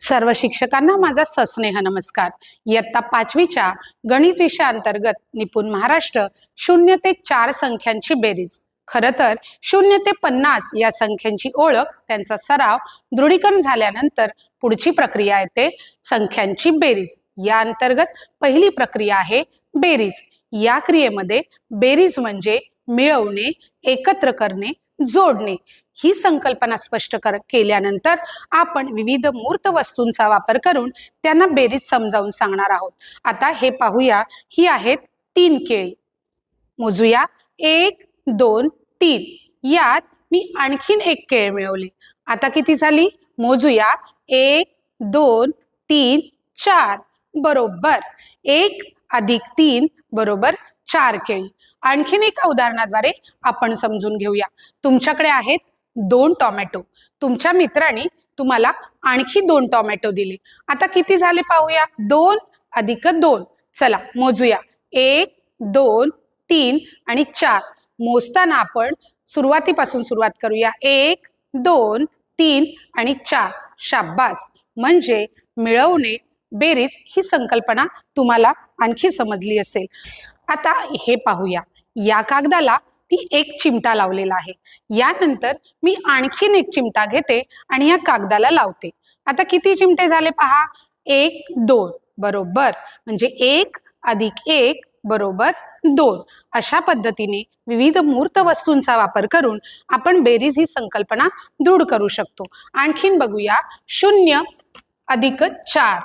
सर्व शिक्षकांना माझा सस्नेह नमस्कार. इयत्ता पाचवीच्या गणित विषयाअंतर्गत निपुण महाराष्ट्र शून्य ते चार संख्यांची बेरीज. खरं तर शून्य ते पन्नास या संख्यांची ओळख त्यांचा सराव दृढीकरण झाल्यानंतर पुढची प्रक्रिया येते संख्यांची बेरीज. या अंतर्गत पहिली प्रक्रिया आहे बेरीज. या क्रियेमध्ये बेरीज म्हणजे मिळवणे एकत्र करणे जोडणे. ही संकल्पना स्पष्ट कर केल्यानंतर आपण विविध मूर्त वस्तूंचा वापर करून त्यांना बेरीज समजावून सांगणार आहोत. आता हे पाहूया. ही आहेत तीन केळी. मोजूया. एक दोन तीन. यात मी आणखीन एक केळ मिळवले. आता किती झाली? मोजूया. एक दोन तीन चार. बरोबर. एक अधिक तीन बरोबर चार केळी. आणखीन एका उदाहरणाद्वारे आपण समजून घेऊया. तुमच्याकडे आहेत दोन टोमॅटो. तुमच्या मित्राने तुम्हाला आणखी दोन टोमॅटो दिले. आता किती झाले पाहूया? दोन अधिक दोन. चला मोजूया. एक दोन तीन आणि चार. मोजताना आपण सुरुवातीपासून सुरुवात करूया. एक दोन तीन आणि चार. शाब्बास. म्हणजे मिळवणे बेरीज ही संकल्पना तुम्हाला आणखी समजली असेल. आता हे पाहूया. या कागदाला ती एक चिमटा लावलेला आहे. यानंतर मी आणखीन एक चिमटा घेते आणि या कागदाला लावते. आता किती चिमटे झाले पहा? एक दोन. बरोबर. म्हणजे एक अधिक एक बरोबर दोन. अशा पद्धतीने विविध मूर्त वस्तूंचा वापर करून आपण बेरीज ही संकल्पना दृढ करू शकतो. आणखीन बघूया. शून्य अधिक चार.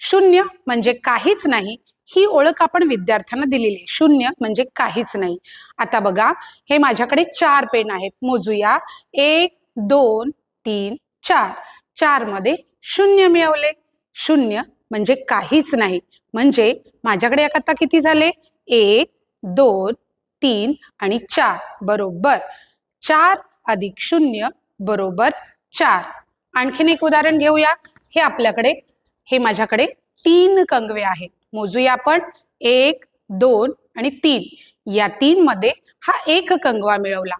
शून्य म्हणजे काहीच नाही. ही ओळख आपण विद्यार्थ्यांना दिलेली आहे. शून्य म्हणजे काहीच नाही. आता बघा हे माझ्याकडे चार पेन आहेत. मोजूया. एक दोन तीन चार. चारमध्ये शून्य मिळवले. शून्य म्हणजे काहीच नाही. म्हणजे माझ्याकडे आता किती झाले? एक दोन तीन आणि चार. बरोबर. चार अधिक शून्य बरोबर चार. आणखीन एक उदाहरण घेऊया. हे आपल्याकडे हे माझ्याकडे तीन कंगवे आहेत. मोजूया आपण. एक दोन आणि तीन. या तीन मध्ये हा एक कंगवा मिळवला.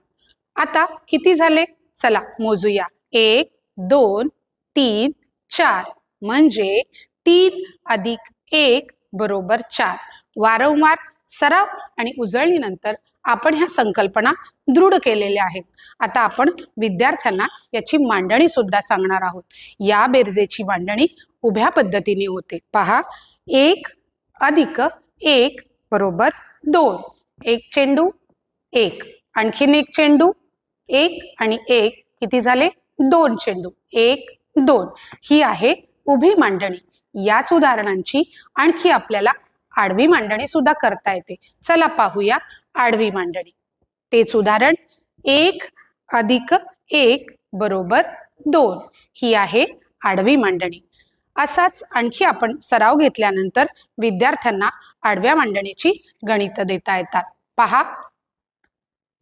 आता किती झाले? चला मोजूया. एक दोन तीन चार. म्हणजे तीन अधिक एक बरोबर चार. वारंवार सराव आणि उजळणीनंतर आपण ह्या संकल्पना दृढ केलेल्या आहेत. आता आपण विद्यार्थ्यांना याची मांडणी सुद्धा सांगणार आहोत. या बेरजेची मांडणी उभ्या पद्धतीने होते. पहा. एक अधिक एक बरोबर दोन. एक चेंडू एक. आणखीन एक चेंडू एक आणि एक. किती झाले? दोन चेंडू. एक दोन. ही आहे उभी मांडणी. याच उदाहरणांची आणखी आपल्याला आडवी मांडणी सुद्धा करता येते. चला पाहूया आडवी मांडणी. तेच उदाहरण. एक अधिक एक बरोबर दोन. ही आहे आडवी मांडणी. असाच आणखी आपण सराव घेतल्यानंतर विद्यार्थ्यांना आडव्या मांडणीची गणित देता येतात. पहा.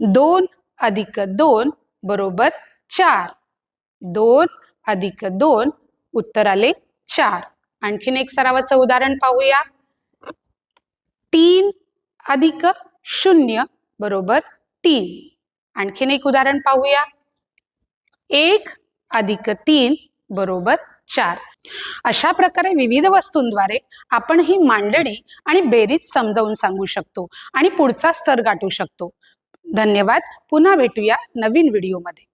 दोन अधिक दोन बरोबर चार. दोन अधिक दोन उत्तर आले चार. आणखीन एक सरावाचं उदाहरण पाहूया. तीन अधिक शून्य बरोबर तीन. आणखीन एक उदाहरण पाहूया. एक अधिक तीन बरोबर चार. अशा प्रकारे विविध वस्तूंद्वारे आपण ही मांडणी आणि बेरीज समजावून सांगू शकतो आणि पुढचा स्तर गाठू शकतो. धन्यवाद. पुन्हा भेटूया नवीन व्हिडिओमध्ये.